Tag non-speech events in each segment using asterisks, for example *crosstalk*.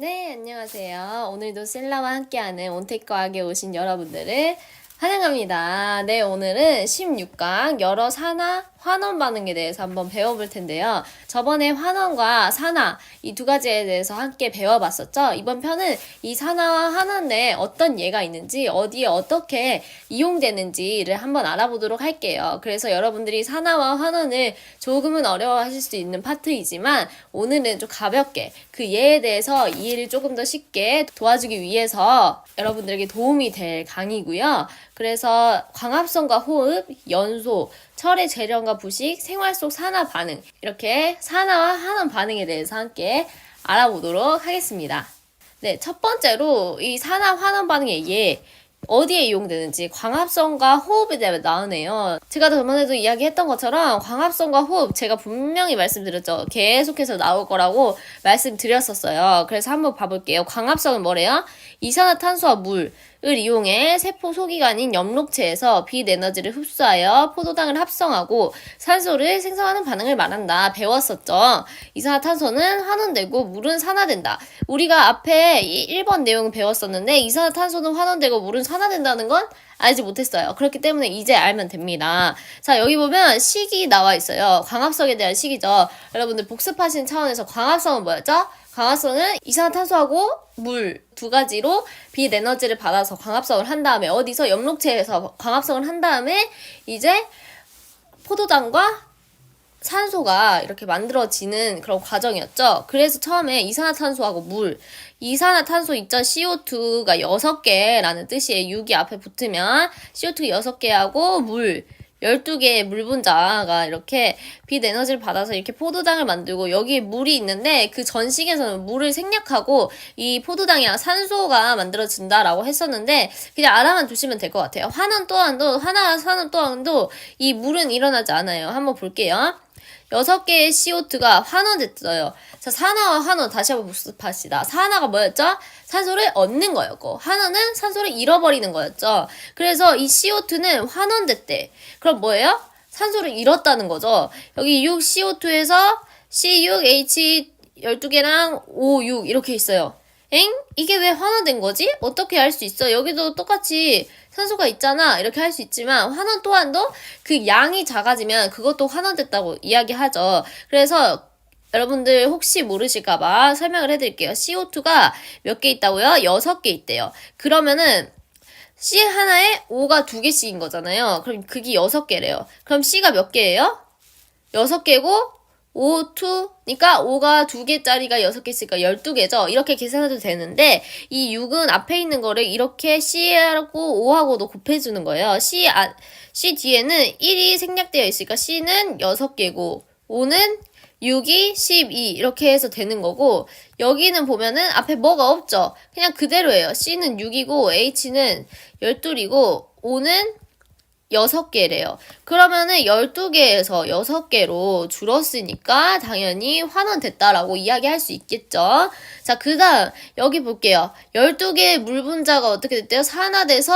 네, 안녕하세요. 오늘도 셀라와 함께하는 온택과학에 오신 여러분들을 환영합니다. 네, 오늘은 16강 여러 산화 환원 반응에 대해서 한번 배워볼 텐데요. 저번에 환원과 산화 이 두 가지에 대해서 함께 배워봤었죠. 이번 편은 이 산화와 환원에 어떤 예가 있는지 어디에 어떻게 이용되는지를 한번 알아보도록 할게요. 그래서 여러분들이 산화와 환원을 조금은 어려워하실 수 있는 파트이지만 오늘은 좀 가볍게 그 예에 대해서 이해를 조금 더 쉽게 도와주기 위해서 여러분들에게 도움이 될 강의고요. 그래서 광합성과 호흡, 연소, 철의 재련과 부식, 생활 속 산화 반응 이렇게 산화와 환원 반응에 대해서 함께 알아보도록 하겠습니다. 네, 첫 번째로 이 산화 환원 반응의 예 어디에 이용되는지 광합성과 호흡에 대해 나오네요. 제가 저번에도 이야기했던 것처럼 광합성과 호흡 제가 분명히 말씀드렸죠. 계속해서 나올 거라고 말씀드렸었어요. 그래서 한번 봐볼게요. 광합성은 뭐래요? 이산화탄소와 물을 이용해 세포 소기관인 엽록체에서 빛 에너지를 흡수하여 포도당을 합성하고 산소를 생성하는 반응을 말한다. 배웠었죠. 이산화탄소는 환원되고 물은 산화된다. 우리가 앞에 1번 내용 배웠었는데 이산화탄소는 환원되고 물은 산화된다는 건 알지 못했어요. 그렇기 때문에 이제 알면 됩니다. 자, 여기 보면 식이 나와 있어요. 광합성에 대한 식이죠. 여러분들 복습하신 차원에서 광합성은 뭐였죠? 광합성은 이산화탄소하고 물 두 가지로 빛 에너지를 받아서 광합성을 한 다음에 어디서 엽록체에서 광합성을 한 다음에 이제 포도당과 산소가 이렇게 만들어지는 그런 과정이었죠. 그래서 처음에 이산화탄소하고 물, 이산화탄소 있죠. CO2가 6개라는 뜻이에요. 6이 앞에 붙으면 CO2가 6개하고 물, 12개의 물 분자가 이렇게 빛 에너지를 받아서 이렇게 포도당을 만들고 여기에 물이 있는데 그 전식에서는 물을 생략하고 이 포도당이랑 산소가 만들어진다라고 했었는데 그냥 알아만 두시면 될 것 같아요. 환원 또한도 하나 산원 또한도 이 물은 일어나지 않아요. 한번 볼게요. 여섯 개의 CO2가 환원됐어요. 자, 산화와 환원 다시 한번 복습합시다. 산화가 뭐였죠? 산소를 얻는 거였고, 환원은 산소를 잃어버리는 거였죠. 그래서 이 CO2는 환원됐대. 그럼 뭐예요? 산소를 잃었다는 거죠. 여기 6CO2에서 C6H 12개랑 O6 이렇게 있어요. 엥? 이게 왜 환원된 거지? 어떻게 알 수 있어? 여기도 똑같이 산소가 있잖아. 이렇게 할 수 있지만 환원 또한도 그 양이 작아지면 그것도 환원됐다고 이야기하죠. 그래서 여러분들 혹시 모르실까봐 설명을 해드릴게요. CO2가 몇 개 있다고요? 여섯 개 있대요. 그러면은 C 하나에 O가 두 개씩인 거잖아요. 그럼 그게 여섯 개래요. 그럼 C가 몇 개예요? 여섯 개고 O, 2니까 5가 2개짜리가 6개씩이니까 12개죠. 이렇게 계산해도 되는데 이 6은 앞에 있는 거를 이렇게 C하고 5하고도 곱해주는 거예요. C, 아, C 뒤에는 1이 생략되어 있으니까 C는 6개고 5는 6이 12 이렇게 해서 되는 거고 여기는 보면은 앞에 뭐가 없죠. 그냥 그대로예요. C는 6이고 H는 12이고 5는 6개래요. 그러면은 12개에서 6개로 줄었으니까 당연히 환원됐다라고 이야기할 수 있겠죠. 자, 그 다음, 여기 볼게요. 12개의 물 분자가 어떻게 됐대요? 산화돼서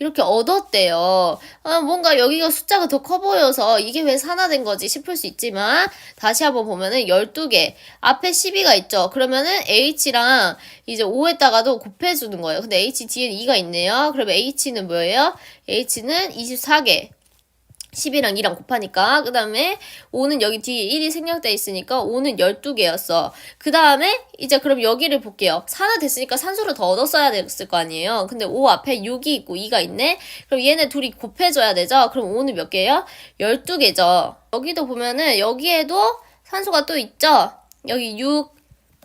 이렇게 얻었대요. 아, 뭔가 여기가 숫자가 더 커 보여서 이게 왜 산화된 거지 싶을 수 있지만 다시 한번 보면은 12개 앞에 12가 있죠. 그러면은 H랑 이제 5에다가도 곱해주는 거예요. 근데 H 뒤에는 2가 있네요. 그러면 H는 뭐예요? H는 24개. 10이랑 2랑 곱하니까. 그 다음에 5는 여기 뒤에 1이 생략돼 있으니까 5는 12개였어. 그 다음에 이제 그럼 여기를 볼게요. 산화 됐으니까 산소를 더 얻었어야 됐을 거 아니에요. 근데 5 앞에 6이 있고 2가 있네. 그럼 얘네 둘이 곱해줘야 되죠? 그럼 5는 몇 개예요? 12개죠. 여기도 보면은 여기에도 산소가 또 있죠? 여기 6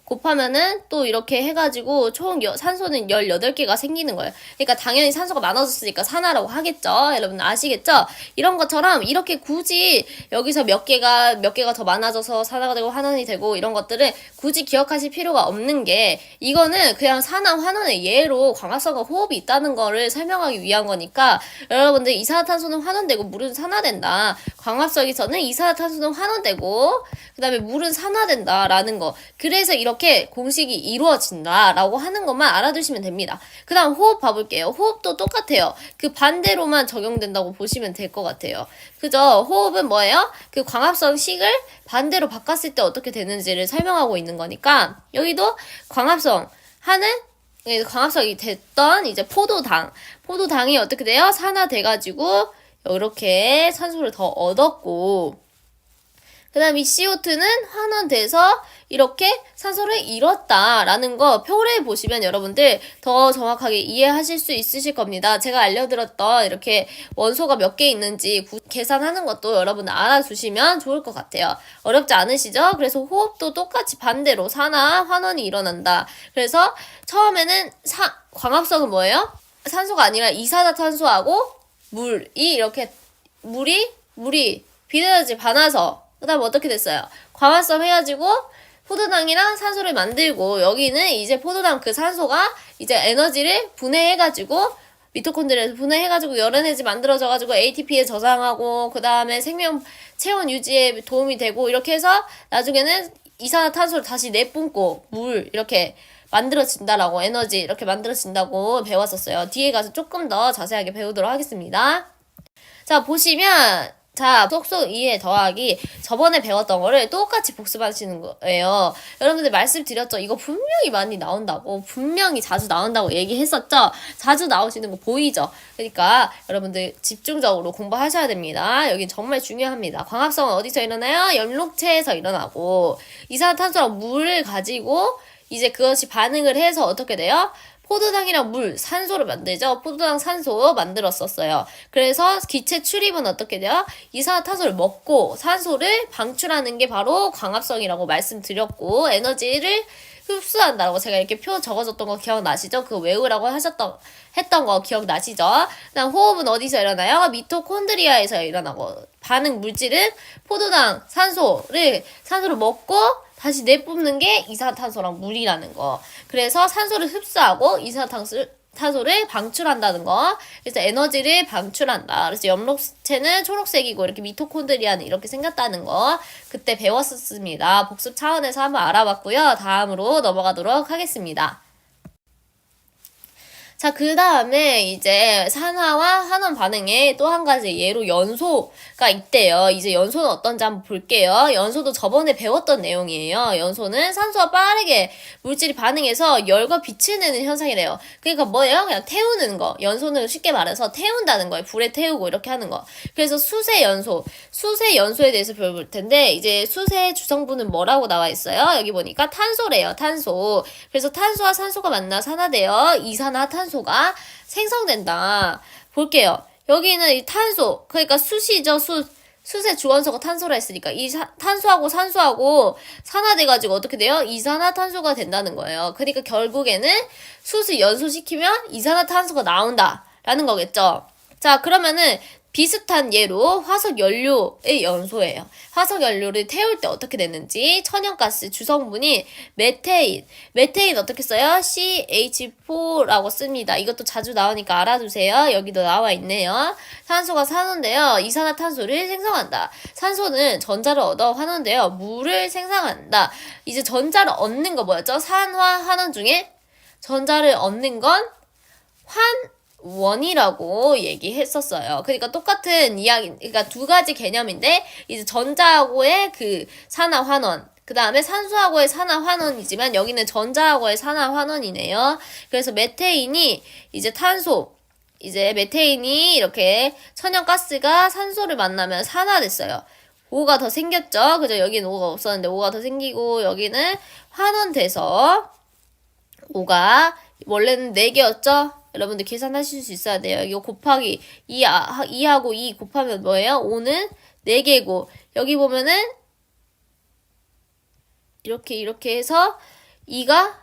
곱하면은 또 이렇게 해가지고 총 여, 산소는 18개가 생기는 거예요. 그러니까 당연히 산소가 많아졌으니까 산화라고 하겠죠. 여러분 아시겠죠? 이런 것처럼 이렇게 굳이 여기서 몇 개가 몇 개가 더 많아져서 산화가 되고 환원이 되고 이런 것들을 굳이 기억하실 필요가 없는 게 이거는 그냥 산화 환원의 예로 광합성과 호흡이 있다는 거를 설명하기 위한 거니까 여러분들 이산화탄소는 환원되고 물은 산화된다. 광합성에서는 이산화탄소는 환원되고 그 다음에 물은 산화된다라는 거. 그래서 이렇게 이렇게 공식이 이루어진다라고 하는 것만 알아두시면 됩니다. 그 다음 호흡 봐볼게요. 호흡도 똑같아요. 그 반대로만 적용된다고 보시면 될 것 같아요. 그죠? 호흡은 뭐예요? 그 광합성 식을 반대로 바꿨을 때 어떻게 되는지를 설명하고 있는 거니까 여기도 광합성 하는 예, 광합성이 됐던 이제 포도당. 포도당이 어떻게 돼요? 산화돼가지고 이렇게 산소를 더 얻었고 그 다음 이 CO2는 환원돼서 이렇게 산소를 잃었다라는 거 표를 보시면 여러분들 더 정확하게 이해하실 수 있으실 겁니다. 제가 알려드렸던 이렇게 원소가 몇 개 있는지 구- 계산하는 것도 여러분 알아두시면 좋을 것 같아요. 어렵지 않으시죠? 그래서 호흡도 똑같이 반대로 산화, 환원이 일어난다. 그래서 처음에는 사, 광합성은 뭐예요? 산소가 아니라 이산화탄소하고 물이 이렇게 물이 물이 비례하지 반화서 그 다음 어떻게 됐어요? 광합성 해가지고 포도당이랑 산소를 만들고 여기는 이제 포도당 그 산소가 이제 에너지를 분해해가지고 미토콘드리아에서 분해해가지고 여러 에너지 만들어져가지고 ATP에 저장하고 그 다음에 생명 체온 유지에 도움이 되고 이렇게 해서 나중에는 이산화탄소를 다시 내뿜고 물 이렇게 만들어진다라고 에너지 이렇게 만들어진다고 배웠었어요. 뒤에 가서 조금 더 자세하게 배우도록 하겠습니다. 자, 보시면, 자, 속속 2에 더하기 저번에 배웠던 거를 똑같이 복습하시는 거예요. 여러분들 말씀드렸죠? 이거 분명히 많이 나온다고, 분명히 자주 나온다고 얘기했었죠? 자주 나오시는 거 보이죠? 그러니까 여러분들 집중적으로 공부하셔야 됩니다. 여긴 정말 중요합니다. 광합성은 어디서 일어나요? 연록체에서 일어나고, 이산화탄소랑 물을 가지고 이제 그것이 반응을 해서 어떻게 돼요? 포도당이랑 물, 산소를 만들죠. 포도당 산소 만들었었어요. 그래서 기체 출입은 어떻게 돼요? 이산화탄소를 먹고 산소를 방출하는 게 바로 광합성이라고 말씀드렸고 에너지를 흡수한다고 제가 이렇게 표 적어줬던 거 기억나시죠? 그거 외우라고 하셨던 했던 거 기억나시죠? 그다음 호흡은 어디서 일어나요? 미토콘드리아에서 일어나고 반응 물질은 포도당 산소를 산소를 먹고 다시 내뿜는 게 이산화탄소랑 물이라는 거. 그래서 산소를 흡수하고 이산화탄소를 탄소를 방출한다는 거. 그래서 에너지를 방출한다. 그래서 염록체는 초록색이고 이렇게 미토콘드리아는 이렇게 생겼다는 거. 그때 배웠었습니다. 복습 차원에서 한번 알아봤고요. 다음으로 넘어가도록 하겠습니다. 자, 그 다음에 이제 산화와 환원 반응에 또한 가지 예로 연소가 있대요. 이제 연소는 어떤지 한번 볼게요. 연소도 저번에 배웠던 내용이에요. 연소는 산소와 빠르게 물질이 반응해서 열과 빛을 내는 현상이래요. 그러니까 뭐예요? 그냥 태우는 거. 연소는 쉽게 말해서 태운다는 거예요. 불에 태우고 이렇게 하는 거. 그래서 수세 연소. 수세 연소에 대해서 배워볼 텐데 이제 수세 주성분은 뭐라고 나와 있어요? 여기 보니까 탄소래요. 탄소. 그래서 탄소와 산소가 만나 산화되어 이산화 탄소 가 생성된다. 볼게요. 여기는 이 탄소, 그러니까 수시죠, 수. 수세 주원소가 탄소라 했으니까 이 사- 탄소하고 산소하고 산화돼가지고 어떻게 돼요? 이산화탄소가 된다는 거예요. 그러니까 결국에는 수수 연소시키면 이산화탄소가 나온다라는 거겠죠. 자 그러면은 비슷한 예로 화석 연료의 연소예요. 화석 연료를 태울 때 어떻게 되는지 천연가스 주성분이 메테인. 메테인 어떻게 써요? CH4라고 씁니다. 이것도 자주 나오니까 알아두세요. 여기도 나와 있네요. 산소가 산소인데요. 이산화탄소를 생성한다. 산소는 전자를 얻어 환원되어 물을 생성한다. 이제 전자를 얻는 거 뭐였죠? 산화 환원 중에 전자를 얻는 건 환, 원이라고 얘기했었어요. 그러니까 똑같은 이야기, 그러니까 두 가지 개념인데, 이제 전자하고의 그 산화 환원, 그 다음에 산소하고의 산화 환원이지만, 여기는 전자하고의 산화 환원이네요. 그래서 메테인이 이제 탄소, 이제 메테인이 이렇게 천연가스가 산소를 만나면 산화됐어요. O가 더 생겼죠? 그죠? 여기는 O가 없었는데 O가 더 생기고, 여기는 환원돼서, O가 원래는 4개였죠? 여러분들 계산하실 수 있어야 돼요. 이거 곱하기 2, 2하고 2 곱하면 뭐예요? 5는 4개고 여기 보면은 이렇게 이렇게 해서 2가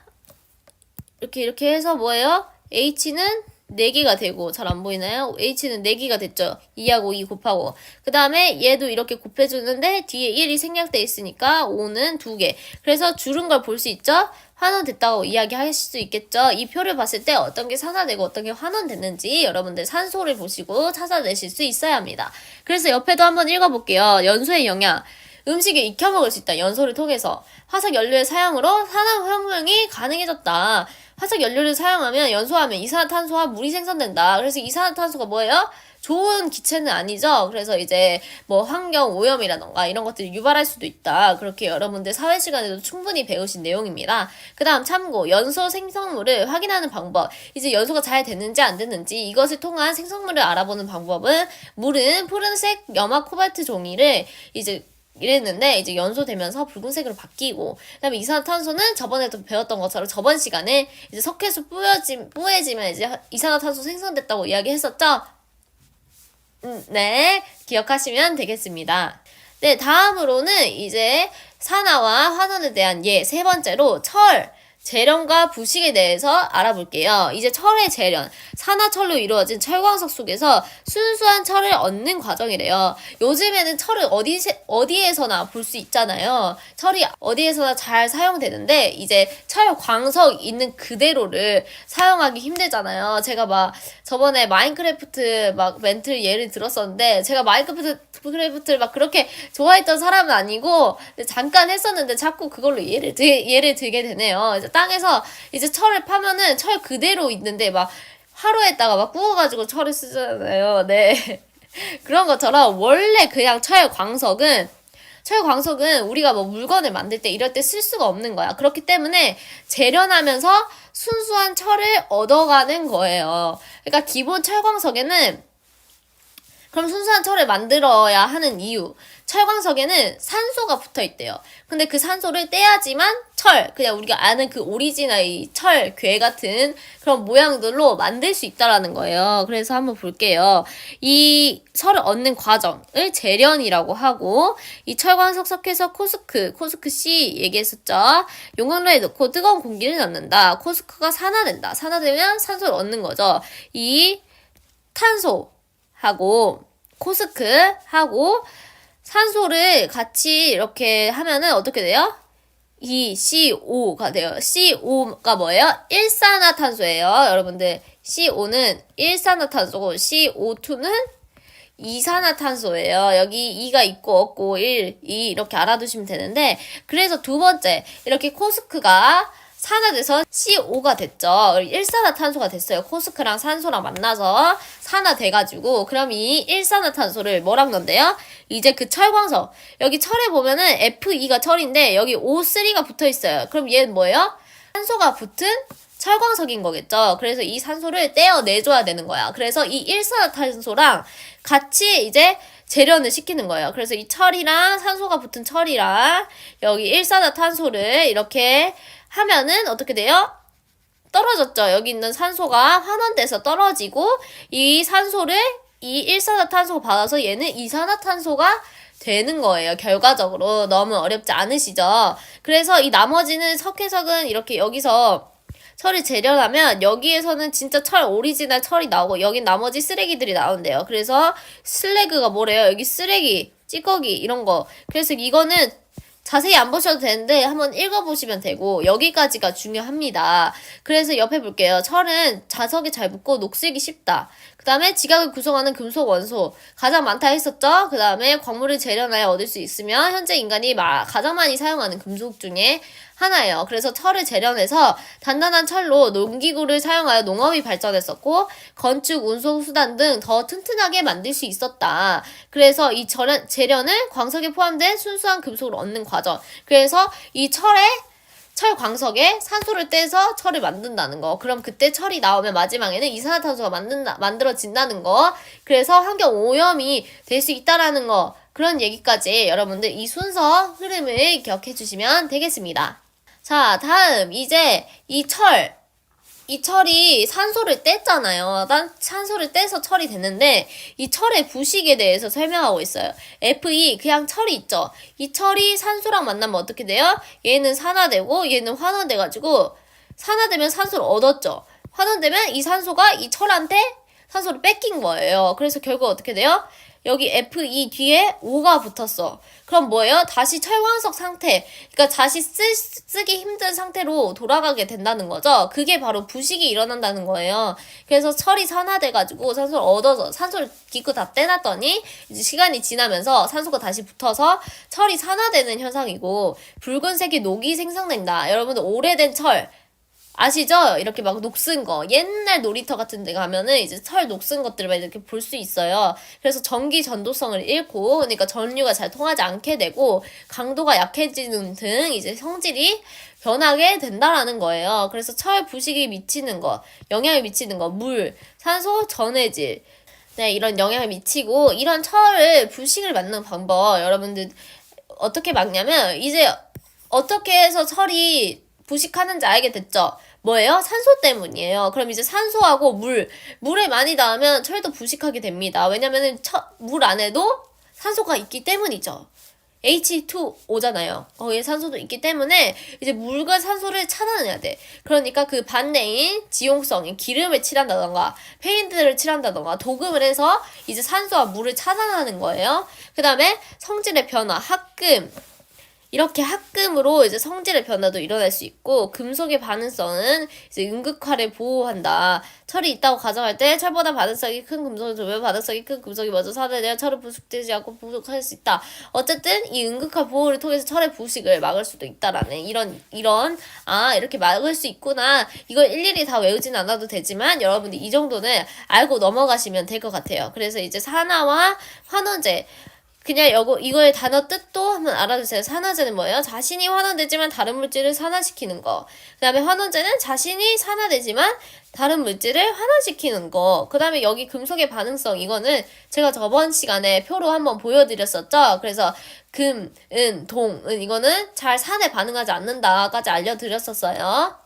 이렇게 이렇게 해서 뭐예요? H는 4개가 되고 잘 안 보이나요? H는 4개가 됐죠. 2하고 2 곱하고. 그 다음에 얘도 이렇게 곱해주는데 뒤에 1이 생략돼 있으니까 5는 2개. 그래서 줄은 걸 볼 수 있죠? 환원 됐다고 이야기하실 수 있겠죠? 이 표를 봤을 때 어떤 게 산화되고 어떤 게 환원됐는지 여러분들 산소를 보시고 찾아내실 수 있어야 합니다. 그래서 옆에도 한번 읽어볼게요. 연소의 영향. 음식에 익혀 먹을 수 있다. 연소를 통해서 화석 연료의 사용으로 산업혁명이 가능해졌다. 화석 연료를 사용하면 연소하면 이산화탄소와 물이 생성된다. 그래서 이산화탄소가 뭐예요? 좋은 기체는 아니죠. 그래서 이제 뭐 환경 오염이라던가 이런 것들이 유발할 수도 있다. 그렇게 여러분들 사회 시간에도 충분히 배우신 내용입니다. 그 다음 참고 연소 생성물을 확인하는 방법. 이제 연소가 잘 됐는지 안 됐는지 이것을 통한 생성물을 알아보는 방법은 물은 푸른색 염화 코발트 종이를 이제 이랬는데 이제 연소되면서 붉은색으로 바뀌고 그다음에 이산화탄소는 저번에도 배웠던 것처럼 저번 시간에 이제 석회수 뿌여지 뿌해지면 이제 이산화탄소 생성됐다고 이야기했었죠. 음, 네, 기억하시면 되겠습니다. 네, 다음으로는 이제 산화와 환원에 대한 예, 세 번째로 철, 재련과 부식에 대해서 알아볼게요. 이제 철의 재련, 산화철로 이루어진 철광석 속에서 순수한 철을 얻는 과정이래요. 요즘에는 철을 어디, 어디에서나 볼 수 있잖아요. 철이 어디에서나 잘 사용되는데, 이제 철 광석 있는 그대로를 사용하기 힘들잖아요. 제가 막 저번에 마인크래프트 막 멘트 예를 들었었는데, 제가 마인크래프트 크래프트를 막 그렇게 좋아했던 사람은 아니고 잠깐 했었는데 자꾸 그걸로 예를 들, 예를 들게 되네요. 땅에서 이제 철을 파면은 철 그대로 있는데 막 하루에다가 막 구워가지고 철을 쓰잖아요. 네. *laughs* 그런 것처럼 원래 그냥 철 광석은 철 광석은 우리가 뭐 물건을 만들 때 이럴 때 쓸 수가 없는 거야. 그렇기 때문에 재련하면서 순수한 철을 얻어가는 거예요. 그러니까 기본 철 광석에는 그럼 순수한 철을 만들어야 하는 이유. 철광석에는 산소가 붙어 있대요. 근데 그 산소를 떼야지만 철, 그냥 우리가 아는 그 오리지널 이 철, 괴 같은 그런 모양들로 만들 수 있다라는 거예요. 그래서 한번 볼게요. 이 철을 얻는 과정을 재련이라고 하고, 이 철광석 석회서 코스크, 코스크 C 얘기했었죠. 용광로에 넣고 뜨거운 공기를 넣는다. 코스크가 산화된다. 산화되면 산소를 얻는 거죠. 이 탄소, 하고 코스크 하고 산소를 같이 이렇게 하면은 어떻게 돼요? 이 CO,가 돼요. CO가 뭐예요? 일산화탄소예요. 여러분들 CO는 일산화탄소고 CO2는 이산화탄소예요. 여기 2가 있고 없고 1, 2 이렇게 알아두시면 되는데 그래서 두 번째 이렇게 코스크가 산화돼서 CO5가 됐죠. 일산화탄소가 됐어요. 코스크랑 산소랑 만나서 산화돼가지고 그럼 이 일산화탄소를 뭐랑 넣는데요? 이제 그 철광석 여기 철에 보면은 Fe2가 철인데 여기 O3가 붙어 있어요. 그럼 얘는 뭐예요? 산소가 붙은 철광석인 거겠죠. 그래서 이 산소를 떼어내줘야 되는 거야. 그래서 이 일산화탄소랑 같이 이제 재련을 시키는 거예요. 그래서 이 철이랑 산소가 붙은 철이랑 여기 일산화탄소를 이렇게 하면은 어떻게 돼요? 떨어졌죠. 여기 있는 산소가 환원돼서 떨어지고 이 산소를 이 일산화탄소가 받아서 얘는 이산화탄소가 되는 거예요. 결과적으로 너무 어렵지 않으시죠? 그래서 이 나머지는 석회석은 이렇게 여기서 철을 재련하면 여기에서는 진짜 철 오리지널 철이 나오고 여기 나머지 쓰레기들이 나온대요. 그래서 슬래그가 뭐래요? 여기 쓰레기, 찌꺼기 이런 거. 그래서 이거는 자세히 안 보셔도 되는데 한번 읽어보시면 되고 여기까지가 중요합니다. 그래서 옆에 볼게요. 철은 자석이 잘 붙고 녹슬기 쉽다. 그 다음에 지각을 구성하는 금속 원소 가장 많다 했었죠. 그 다음에 광물을 재련하여 얻을 수 있으며 현재 인간이 가장 많이 사용하는 금속 중에 하나예요. 그래서 철을 재련해서 단단한 철로 농기구를 사용하여 농업이 발전했었고 건축, 운송 수단 등 더 튼튼하게 만들 수 있었다. 그래서 이 재련, 재련은 광석에 포함된 순수한 금속을 얻는 과정. 그래서 이 철에 철 광석에 산소를 떼서 철을 만든다는 거. 그럼 그때 철이 나오면 마지막에는 이산화탄소가 만든다, 만들어진다는 거. 그래서 환경 오염이 될 수 있다라는 거. 그런 얘기까지 여러분들 이 순서 흐름을 기억해 주시면 되겠습니다. 자, 다음 이제 이 철. 이 철이 산소를 뗐잖아요. 난 산소를 떼서 철이 됐는데 이 철의 부식에 대해서 설명하고 있어요. Fe 그냥 철이 있죠. 이 철이 산소랑 만나면 어떻게 돼요? 얘는 산화되고 얘는 환원돼 가지고 산화되면 산소를 얻었죠. 환원되면 이 산소가 이 철한테 산소를 뺏긴 거예요. 그래서 결국 어떻게 돼요? 여기 Fe 뒤에 O가 붙었어. 그럼 뭐예요? 다시 철광석 상태, 그러니까 다시 쓰, 쓰기 힘든 상태로 돌아가게 된다는 거죠. 그게 바로 부식이 일어난다는 거예요. 그래서 철이 산화돼가지고 산소를 얻어서 산소를 기껏 다 떼놨더니 이제 시간이 지나면서 산소가 다시 붙어서 철이 산화되는 현상이고 붉은색의 녹이 생성된다. 여러분들 오래된 철 아시죠? 이렇게 막 녹슨 거. 옛날 놀이터 같은 데 가면은 이제 철 녹슨 것들을 막 이렇게 볼 수 있어요. 그래서 전기 전도성을 잃고, 그러니까 전류가 잘 통하지 않게 되고, 강도가 약해지는 등 이제 성질이 변하게 된다라는 거예요. 그래서 철 부식이 미치는 거, 영향을 미치는 거, 물, 산소, 전해질. 네, 이런 영향을 미치고, 이런 철을 부식을 막는 방법, 여러분들 어떻게 막냐면, 이제 어떻게 해서 철이 부식하는지 알게 됐죠? 뭐예요? 산소 때문이에요. 그럼 이제 산소하고 물, 물에 많이 닿으면 철도 부식하게 됩니다. 왜냐면은 처, 물 안에도 산소가 있기 때문이죠. H2O잖아요. 거기에 산소도 있기 때문에 이제 물과 산소를 차단해야 돼. 그러니까 그 반대인 지용성인 기름을 칠한다던가 페인트를 칠한다던가 도금을 해서 이제 산소와 물을 차단하는 거예요. 그 다음에 성질의 변화, 합금, 이렇게 합금으로 이제 성질의 변화도 일어날 수 있고 금속의 반응성은 이제 음극화를 보호한다. 철이 있다고 가정할 때 철보다 반응성이 큰 금속을 두면 반응성이 큰 금속이 먼저 산화되어 철은 부식되지 않고 부족할 수 있다. 어쨌든 이 음극화 보호를 통해서 철의 부식을 막을 수도 있다라는 이런 이런 아 이렇게 막을 수 있구나. 이걸 일일이 다 외우진 않아도 되지만 여러분들 이 정도는 알고 넘어가시면 될 것 같아요. 그래서 이제 산화와 환원제 그냥 이거 이거의 단어 뜻도 한번 알아주세요. 산화제는 뭐예요? 자신이 환원되지만 다른 물질을 산화시키는 거. 그 다음에 환원제는 자신이 산화되지만 다른 물질을 환원시키는 거. 그 다음에 여기 금속의 반응성 이거는 제가 저번 시간에 표로 한번 보여드렸었죠. 그래서 금, 은, 동, 은 이거는 잘 산에 반응하지 않는다까지 알려드렸었어요.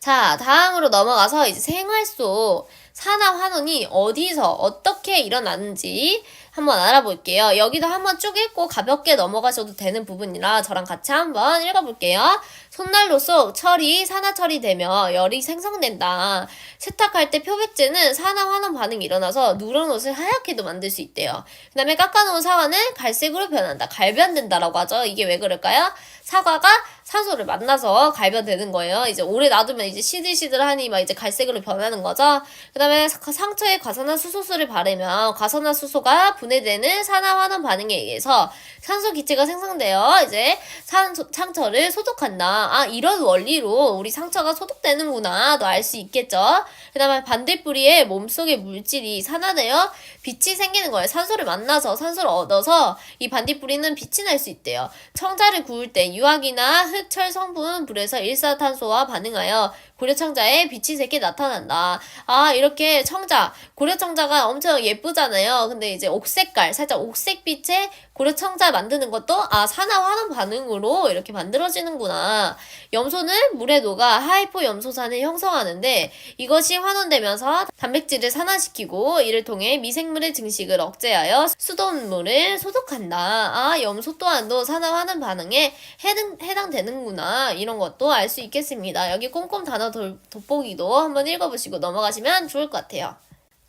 자, 다음으로 넘어가서 이제 생활 속 산화 환원이 어디서 어떻게 일어나는지 한번 알아볼게요. 여기도 한번 쭉 읽고 가볍게 넘어가셔도 되는 부분이라 저랑 같이 한번 읽어볼게요. 손난로 속 철이 산화철이 되며 열이 생성된다. 세탁할 때 표백제는 산화 환원 반응이 일어나서 누런 옷을 하얗게도 만들 수 있대요. 그 다음에 깎아놓은 사과는 갈색으로 변한다. 갈변된다라고 하죠. 이게 왜 그럴까요? 사과가 산소를 만나서 갈변되는 거예요. 이제 오래 놔두면 이제 시들시들하니 막 이제 갈색으로 변하는 거죠. 그 다음에 상처에 과산화수소수를 바르면 과산화수소가 분해되는 산화환원 반응에 의해서 산소 기체가 생성되어 이제 산소, 상처를 소독한다. 아, 이런 원리로 우리 상처가 소독되는구나. 도알수 있겠죠. 그 다음에 반딧불이의 몸속의 물질이 산화되어 빛이 생기는 거예요. 산소를 만나서 산소를 얻어서 이 반딧불이는 빛이 날 수 있대요. 청자를 구울 때 유황이나 흑철 성분 불에서 일산탄소와 반응하여 고려청자에 빛이 새게 나타난다. 아, 이렇게 청자, 고려 청자가 엄청 예쁘잖아요. 근데 이제 옥색깔, 살짝 옥색빛의 고려 청자 만드는 것도 아, 산화환원 반응으로 이렇게 만들어지는구나. 염소는 물에 녹아 하이포 염소산을 형성하는데 이것이 환원되면서 단백질을 산화시키고 이를 통해 미생물의 증식을 억제하여 수돗물을 소독한다. 아, 염소 또한도 산화환원 반응에 해당, 해당되는구나. 이런 것도 알 수 있겠습니다. 여기 꼼꼼 단어 돋- 돋보기도 한번 읽어보시고 넘어가시면 좋을 것 같아요.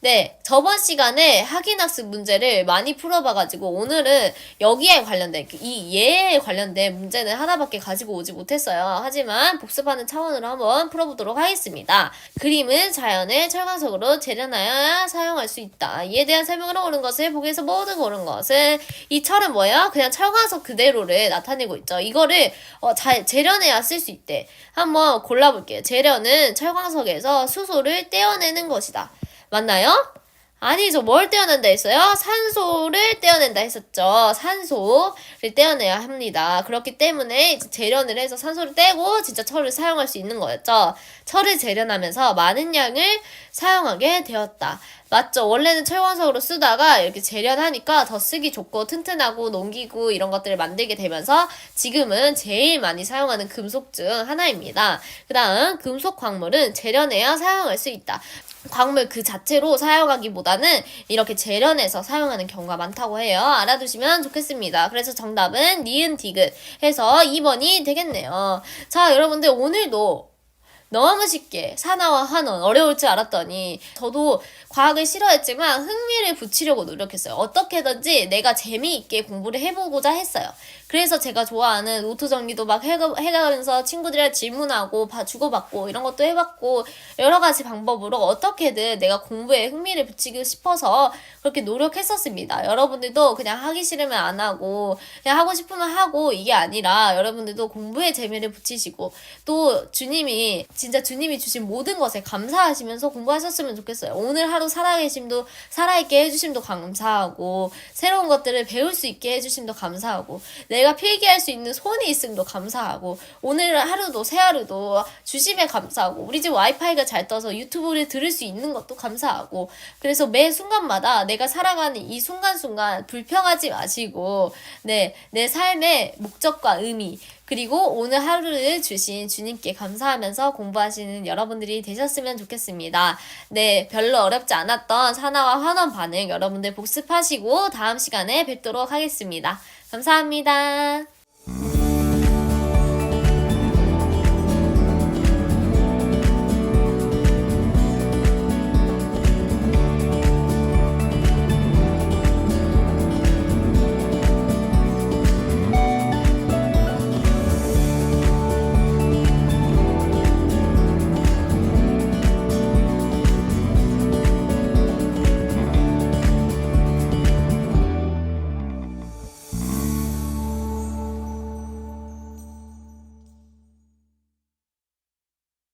네, 저번 시간에 학인학습 문제를 많이 풀어봐가지고 오늘은 여기에 관련된 그이 예에 관련된 문제는 하나밖에 가지고 오지 못했어요. 하지만 복습하는 차원으로 한번 풀어보도록 하겠습니다. 그림은 자연의 철광석으로 재련하여 사용할 수 있다. 이에 대한 설명을 옳은 것을 보기에서 모두 고른 것은 이 철은 뭐예요? 그냥 철광석 그대로를 나타내고 있죠. 이거를 어, 잘 재련해야 쓸 수 있대. 한번 골라볼게요. 재련은 철광석에서 수소를 떼어내는 것이다. 맞나요? 아니죠. 뭘 떼어낸다 했어요? 산소를 떼어낸다 했었죠. 산소를 떼어내야 합니다. 그렇기 때문에 이제 재련을 해서 산소를 떼고 진짜 철을 사용할 수 있는 거였죠. 철을 재련하면서 많은 양을 사용하게 되었다. 맞죠? 원래는 철광석으로 쓰다가 이렇게 재련하니까 더 쓰기 좋고 튼튼하고 농기구 이런 것들을 만들게 되면서 지금은 제일 많이 사용하는 금속 중 하나입니다. 그 다음 금속 광물은 재련해야 사용할 수 있다. 광물 그 자체로 사용하기보다는 이렇게 재련해서 사용하는 경우가 많다고 해요. 알아두시면 좋겠습니다. 그래서 정답은 니은 디귿 해서 2번이 되겠네요. 자, 여러분들 오늘도 너무 쉽게 사나와 환원 어려울 줄 알았더니 저도 과학을 싫어했지만 흥미를 붙이려고 노력했어요. 어떻게든지 내가 재미있게 공부를 해보고자 했어요. 그래서 제가 좋아하는 노트 정리도 막 해가, 해가면서 친구들이랑 질문하고 봐- 주고받고 이런 것도 해봤고 여러 가지 방법으로 어떻게든 내가 공부에 흥미를 붙이고 싶어서 그렇게 노력했었습니다. 여러분들도 그냥 하기 싫으면 안 하고 그냥 하고 싶으면 하고 이게 아니라 여러분들도 공부에 재미를 붙이시고 또 주님이 진짜 주님이 주신 모든 것에 감사하시면서 공부하셨으면 좋겠어요. 오늘 하루 살아계심도 살아있게 해주심도 감사하고 새로운 것들을 배울 수 있게 해주심도 감사하고 내가 필기할 수 있는 손이 있음도 감사하고 오늘 하루도 새 하루도 주심에 감사하고 우리 집 와이파이가 잘 떠서 유튜브를 들을 수 있는 것도 감사하고 그래서 매 순간마다 내가 살아가는 이 순간순간 불평하지 마시고 네, 내 삶의 목적과 의미 그리고 오늘 하루를 주신 주님께 감사하면서 공부하시는 여러분들이 되셨으면 좋겠습니다. 네, 별로 어렵지 않았던 사나와 환원 반응 여러분들 복습하시고 다음 시간에 뵙도록 하겠습니다. 감사합니다.